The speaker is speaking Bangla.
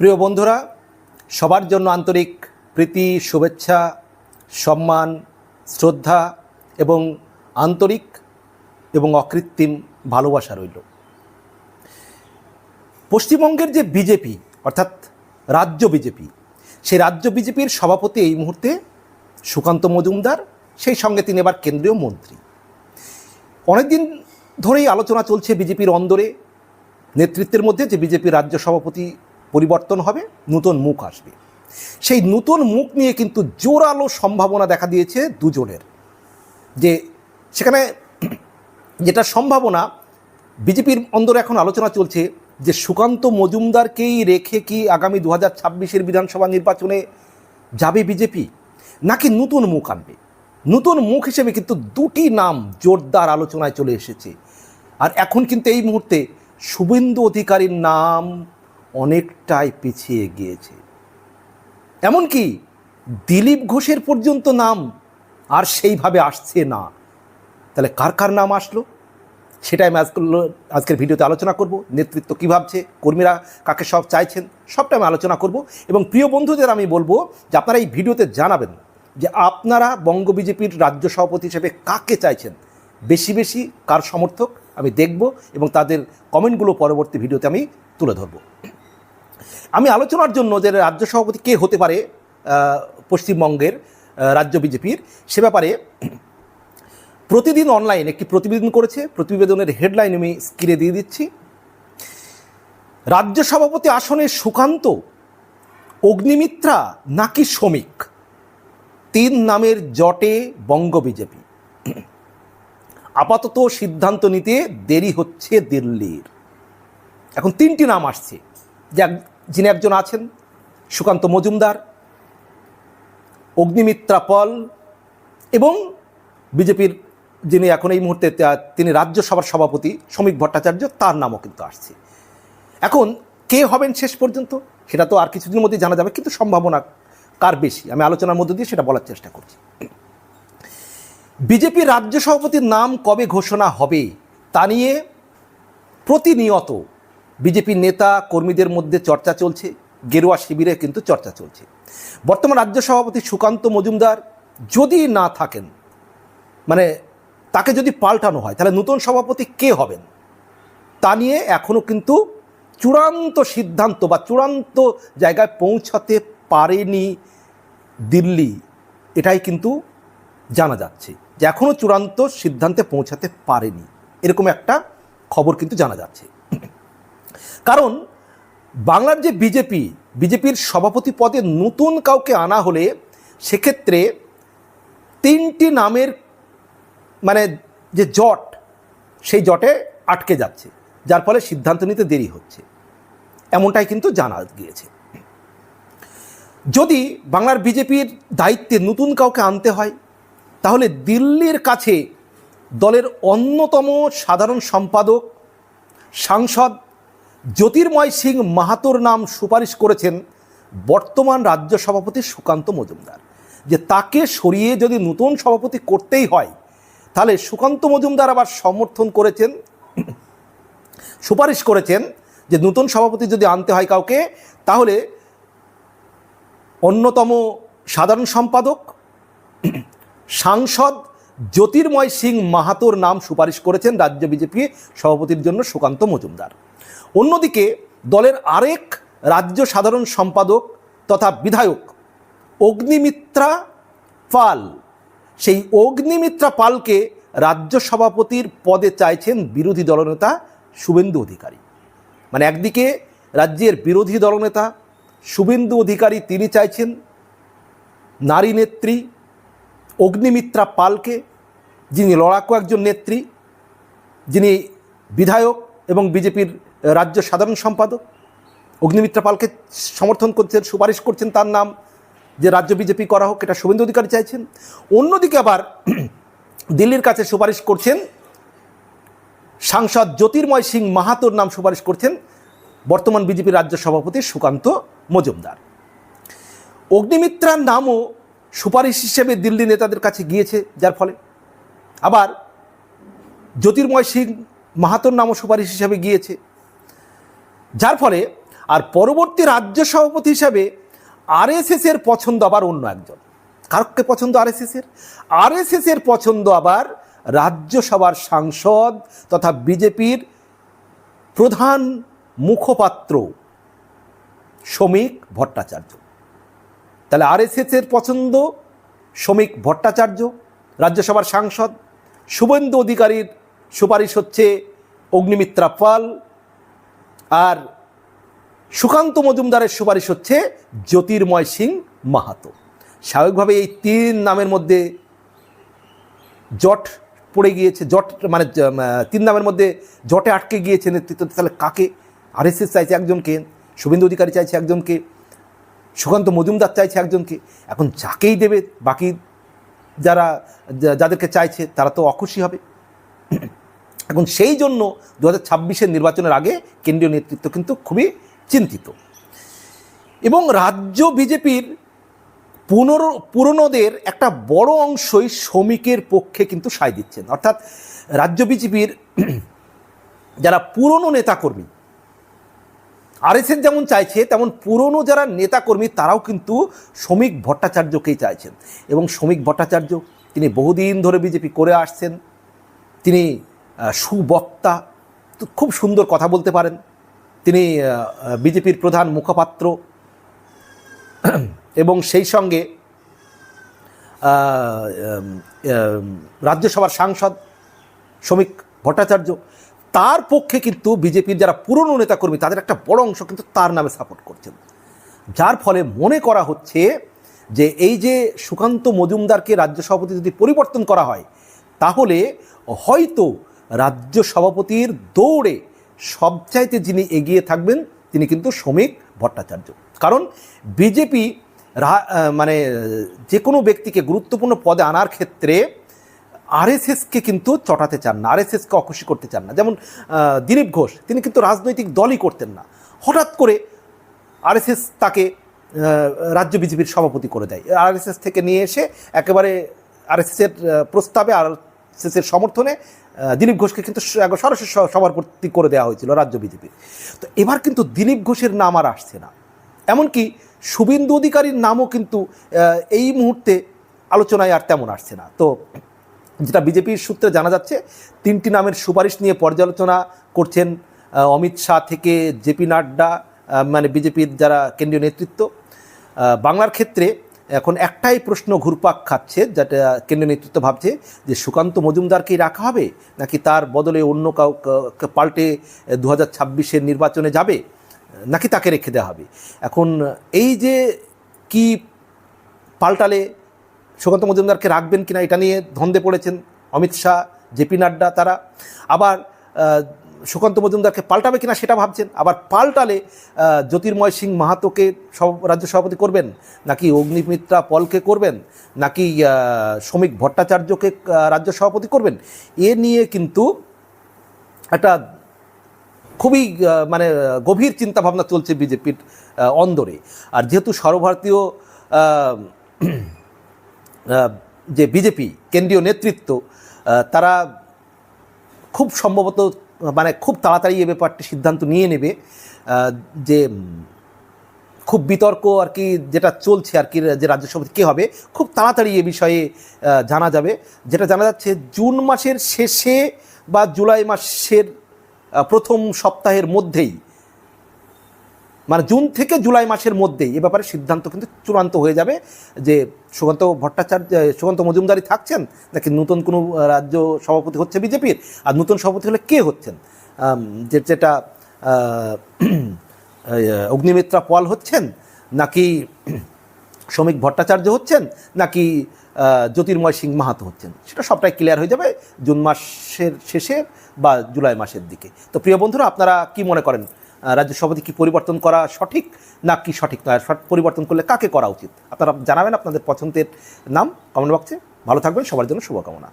প্রিয় বন্ধুরা, সবার জন্য আন্তরিক প্রীতি, শুভেচ্ছা, সম্মান, শ্রদ্ধা এবং আন্তরিক এবং অকৃত্রিম ভালোবাসা রইল। পশ্চিমবঙ্গের যে বিজেপি, অর্থাৎ রাজ্য বিজেপি, সেই রাজ্য বিজেপির সভাপতি এই মুহূর্তে সুকান্ত মজুমদার, সেই সঙ্গে তিনি এবার কেন্দ্রীয় মন্ত্রী। অনেকদিন ধরেই আলোচনা চলছে বিজেপির অন্দরে, নেতৃত্বের মধ্যে যে বিজেপির রাজ্য সভাপতি পরিবর্তন হবে, নতুন মুখ আসবে। সেই নতুন মুখ নিয়ে কিন্তু জোরালো সম্ভাবনা দেখা দিয়েছে দুজনের। যে সেখানে যেটা সম্ভাবনা, বিজেপির অন্দরে এখন আলোচনা চলছে যে সুকান্ত মজুমদারকেই রেখে কি আগামী দু হাজার ছাব্বিশের বিধানসভা নির্বাচনে যাবে বিজেপি? নাকি নতুন মুখ আনবে? নতুন মুখ হিসেবে কিন্তু দুটি নাম জোরদার আলোচনায় চলে এসেছে। আর এখন কিন্তু এই মুহূর্তে শুভেন্দু অধিকারীর নাম অনেকটাই পিছিয়ে গিয়েছে। এমনকি দিলীপ ঘোষের পর্যন্ত নাম আর সেইভাবে আসছে না। তাহলে কার কার নাম আসলো? সেটাই আমি আজকে আজকের ভিডিওতে আলোচনা করব। নেতৃত্ব কী ভাবছে? কর্মীরা কাকে সব চাইছেন? সবটা আমি আলোচনা করব। এবং প্রিয় বন্ধুদের আমি বলব যে আপনারা এই ভিডিওতে জানাবেন যে আপনারা বঙ্গ বিজেপির রাজ্য সভাপতি হিসেবে কাকে চাইছেন? বেশি বেশি কার সমর্থক? আমি দেখব এবং তাদের কমেন্টগুলো পরবর্তী ভিডিওতে আমি তুলে ধরব। আমি আলোচনার জন্য যে রাজ্য সভাপতি কে হতে পারে পশ্চিমবঙ্গের রাজ্য বিজেপির, সে ব্যাপারে প্রতিদিন অনলাইন একটি প্রতিবেদন করেছে। প্রতিবেদনের হেডলাইন আমি স্ক্রিনে দিয়ে দিচ্ছি। রাজ্য সভাপতি আসনে সুকান্ত, অগ্নিমিত্রা নাকি শ্রমিক? তিন নামের জটে বঙ্গ বিজেপি। আপাতত সিদ্ধান্ত নিতে দেরি হচ্ছে দিল্লির। এখন তিনটি নাম আসছে। যিনি একজন আছেন, সুকান্ত মজুমদার, অগ্নিমিত্রা পল, এবং বিজেপির যিনি এখন এই মুহূর্তে তিনি রাজ্যসভার সভাপতি শ্রমিক ভট্টাচার্য, তার নামও কিন্তু আসছে। এখন কে হবেন শেষ পর্যন্ত, সেটা তো আর কিছুদিনের মধ্যে জানা যাবে, কিন্তু সম্ভাবনা কার বেশি? আমি আলোচনার মধ্যে দিয়ে সেটা বলার চেষ্টা করছি। বিজেপি রাজ্য সভাপতির নাম কবে ঘোষণা হবে, তা নিয়ে প্রতিনিয়ত বিজেপির নেতা কর্মীদের মধ্যে চর্চা চলছে, গেরুয়া শিবিরে কিন্তু চর্চা চলছে। বর্তমান রাজ্য সভাপতি সুকান্ত মজুমদার যদি না থাকেন মানে তাকে যদি পাল্টানো হয়, তাহলে নতুন সভাপতি কে হবেন? তা নিয়ে এখনও কিন্তু চূড়ান্ত সিদ্ধান্ত বা চূড়ান্ত জায়গায় পৌঁছাতে পারেনি দিল্লি, এটাই কিন্তু জানা যাচ্ছে যে এখনও চূড়ান্ত সিদ্ধান্তে পৌঁছাতে পারেনি। এরকম একটা খবর কিন্তু জানা যাচ্ছে। কারণ বাংলার যে বিজেপি, বিজেপির সভাপতি পদে নতুন কাউকে আনা হলে সেক্ষেত্রে তিনটি নামের মানে যে জট, সেই জটে আটকে যাচ্ছে। যার ফলে সিদ্ধান্ত নিতে দেরি হচ্ছে। এমনটাই কিন্তু জানা গিয়েছে। যদি বাংলার বিজেপির দায়িত্বে নতুন কাউকে আনতে হয়, তাহলে দিল্লির কাছে দলের অন্যতম সাধারণ সম্পাদক, সাংসদ জ্যোতির্ময় সিং মাহাতোর নাম সুপারিশ করেছেন বর্তমান রাজ্য সভাপতি সুকান্ত মজুমদার। যে তাকে সরিয়ে যদি নতুন সভাপতি করতেই হয়, তাহলে সুকান্ত মজুমদার আবার সমর্থন করেছেন, সুপারিশ করেছেন যে নতুন সভাপতি যদি আনতে হয় কাউকে, তাহলে অন্যতম সাধারণ সম্পাদক, সাংসদ জ্যোতির্ময় সিং মাহাতোর নাম সুপারিশ করেছেন রাজ্য বিজেপি সভাপতির জন্য সুকান্ত মজুমদার। অন্যদিকে দলের আরেক রাজ্য সাধারণ সম্পাদক তথা বিধায়ক অগ্নিমিত্রা পাল। সেই অগ্নিমিত্রা পালকে রাজ্য সভাপতির পদে চাইছেন বিরোধী দলনেতা শুভেন্দু অধিকারী। মানে একদিকে রাজ্যের বিরোধী দলনেতা শুভেন্দু অধিকারী তিনি চাইছেন নারী নেত্রী অগ্নিমিত্রা পালকে, যিনি লড়াকু একজন নেত্রী, যিনি বিধায়ক এবং বিজেপির রাজ্য সাধারণ সম্পাদক অগ্নিমিত্রা পালকে সমর্থন করছেন, সুপারিশ করছেন তার নাম যে রাজ্য বিজেপি করা হোক, এটা শুভেন্দু অধিকারী চাইছেন। অন্যদিকে আবার দিল্লির কাছে সুপারিশ করছেন, সাংসদ জ্যোতির্ময় সিং মাহাতোর নাম সুপারিশ করছেন বর্তমান বিজেপি রাজ্য সভাপতি সুকান্ত মজুমদার। অগ্নিমিত্রার নামও সুপারিশ হিসেবে দিল্লি নেতাদের কাছে গিয়েছে, যার ফলে। আবার জ্যোতির্ময় সিং মাহাতোর নামও সুপারিশ হিসেবে গিয়েছে। যার ফলে আর পরবর্তী রাজ্য সভাপতি হিসাবে আরএসএস এর পছন্দ আবার অন্য একজন। কারককে পছন্দ আরএসএস এর? আরএসএস এর পছন্দ আবার রাজ্যসভার সাংসদ তথা বিজেপির প্রধান মুখপাত্র শ্রমিক ভট্টাচার্য। তাহলে আরএসএস এর পছন্দ শ্রমিক ভট্টাচার্য, রাজ্যসভার সাংসদ, শুভেন্দু অধিকারীর সুপারিশ হচ্ছে অগ্নিমিত্রা পাল আর সুকান্ত মজুমদারের সুপারিশ হচ্ছে জ্যোতির্ময় সিং মাহাতো। স্বাভাবিকভাবে এই তিন নামের মধ্যে জট পড়ে গিয়েছে, জট মানে তিন নামের মধ্যে জটে আটকে গিয়েছে নেতৃত্ব। তাহলে কাকে? আরএসএস চাইছে একজনকে, শুভেন্দু অধিকারী চাইছে একজনকে, সুকান্ত মজুমদার চাইছে একজনকে। এখন যাকেই দেবে, বাকি যারা যাদেরকে চাইছে, তারা তো অখুশি হবে। এখন সেই জন্য দু হাজার নির্বাচনের আগে কেন্দ্রীয় নেতৃত্ব কিন্তু খুবই চিন্তিত। এবং রাজ্য বিজেপির পুনর, পুরনোদের একটা বড় অংশই শ্রমিকের পক্ষে কিন্তু সায় দিচ্ছেন। অর্থাৎ রাজ্য বিজেপির যারা পুরনো নেতাকর্মী, আরএসএস যেমন চাইছে, তেমন পুরনো যারা নেতাকর্মী, তারাও কিন্তু শ্রমিক ভট্টাচার্যকেই চাইছেন। এবং শ্রমিক ভট্টাচার্য, তিনি বহুদিন ধরে বিজেপি করে আসছেন। তিনি সুবক্তা খুব সুন্দর কথা বলতে পারেন। তিনি বিজেপির প্রধান মুখপাত্র। এবং সেই সঙ্গে রাজ্যসভার সাংসদ শ্রমিক ভট্টাচার্য, তার পক্ষে কিন্তু বিজেপির যারা পুরনো নেতাকর্মী, তাদের একটা বড় অংশ কিন্তু তার নামে সাপোর্ট করছেন। যার ফলে মনে করা হচ্ছে যে এই যে সুকান্ত মজুমদারকে রাজ্য সভাপতি যদি পরিবর্তন করা হয়, তাহলে হয়তো রাজ্য সভাপতির দৌড়ে সবচাইতে যিনি এগিয়ে থাকবেন, তিনি কিন্তু শ্রমিক ভট্টাচার্য। কারণ বিজেপি মানে যে কোনো ব্যক্তিকে গুরুত্বপূর্ণ পদে আনার ক্ষেত্রে আরএসএসকে কিন্তু চটাতে চান না, আরএসএসকে অখুশি করতে চান না। যেমন দিলীপ ঘোষ, তিনি কিন্তু রাজনৈতিক দলই করতেন না। হঠাৎ করে আরএসএস তাকে রাজ্য বিজেপির সভাপতি করে দেয়। আরএসএস থেকে নিয়ে এসে একেবারে আরএসএসের প্রস্তাবে আরএসএসের সমর্থনে দিলীপ ঘোষকে কিন্তু সরাসরি সভাপতি করে দেওয়া হয়েছিল রাজ্য বিজেপির তো এবার কিন্তু দিলীপ ঘোষের নাম আর আসছে না। এমনকি শুভেন্দু অধিকারীর নামও কিন্তু এই মুহূর্তে আলোচনায় আর তেমন আসছে না। তো যেটা বিজেপির সূত্রে জানা যাচ্ছে, তিনটি নামের সুপারিশ নিয়ে পর্যালোচনা করছেন অমিত শাহ থেকে জেপি নাড্ডা মানে বিজেপির যারা কেন্দ্রীয় নেতৃত্ব। বাংলার ক্ষেত্রে এখন একটাই প্রশ্ন ঘুরপাক খাচ্ছে, যেটা কেন্দ্রীয় নেতৃত্ব ভাবছে, যে সুকান্ত মজুমদারকেই রাখা হবে, নাকি তার বদলে অন্য কাউকে পাল্টে দু হাজার ছাব্বিশের নির্বাচনে যাবে, নাকি তাকে রেখে দেওয়া হবে? এখন এই যে কি পাল্টালে সুকান্ত মজুমদারকে রাখবেন কিনা, এটা নিয়ে ধন্দে পড়েছেন অমিত শাহ জেপি নাড্ডা, তারা। আবার সুকান্ত মজুমদারকে পাল্টাবে কিনা সেটা ভাবছেন, আবার পাল্টালে জ্যোতির্ময় সিং মাহাতোকে সব, রাজ্য সভাপতি করবেন, নাকি অগ্নিমিত্রা পলকে করবেন, নাকি শ্রমিক ভট্টাচার্যকে রাজ্য সভাপতি করবেন, এ নিয়ে কিন্তু একটা খুবই মানে গভীর চিন্তাভাবনা চলছে বিজেপির অন্দরে। আর যেহেতু সর্বভারতীয় যে বিজেপি, কেন্দ্রীয় নেতৃত্ব তারা খুব সম্ভবত মানে খুব তাড়াতাড়ি এ ব্যাপারটি সিদ্ধান্ত নিয়ে নেবে যে খুব বিতর্ক আর কি যেটা চলছে আর কি যে রাজ্য সভাপতি কী হবে, খুব তাড়াতাড়ি এ বিষয়ে জানা যাবে। যেটা জানা যাচ্ছে, জুন মাসের শেষে বা জুলাই মাসের প্রথম সপ্তাহের মধ্যেই মানে জুন থেকে জুলাই মাসের মধ্যেই, এ ব্যাপারে সিদ্ধান্ত কিন্তু চূড়ান্ত হয়ে যাবে যে সুকান্ত ভট্টাচার্য সুকান্ত মজুমদারি থাকছেন নাকি নতুন কোনো রাজ্য সভাপতি হচ্ছে বিজেপির? আর নতুন সভাপতি হলে কে হচ্ছেন? যে, যেটা অগ্নিমিত্রা পল হচ্ছেন নাকি শ্রমিক ভট্টাচার্য হচ্ছেন নাকি জ্যোতির্ময় সিং মাহাতো হচ্ছেন? সেটা সবটাই ক্লিয়ার হয়ে যাবে জুন মাসের শেষে বা জুলাই মাসের দিকে। তো প্রিয় বন্ধুরা, আপনারা কি মনে করেন? রাজ্য সভাপতি কি পরিবর্তন করা সঠিক না কি সঠিক নয়? পরিবর্তন করলে কাকে করা উচিত? আপনারা জানাবেন আপনাদের পছন্দের নাম কমেন্ট বক্সে। ভালো থাকবেন, সবার জন্য শুভকামনা।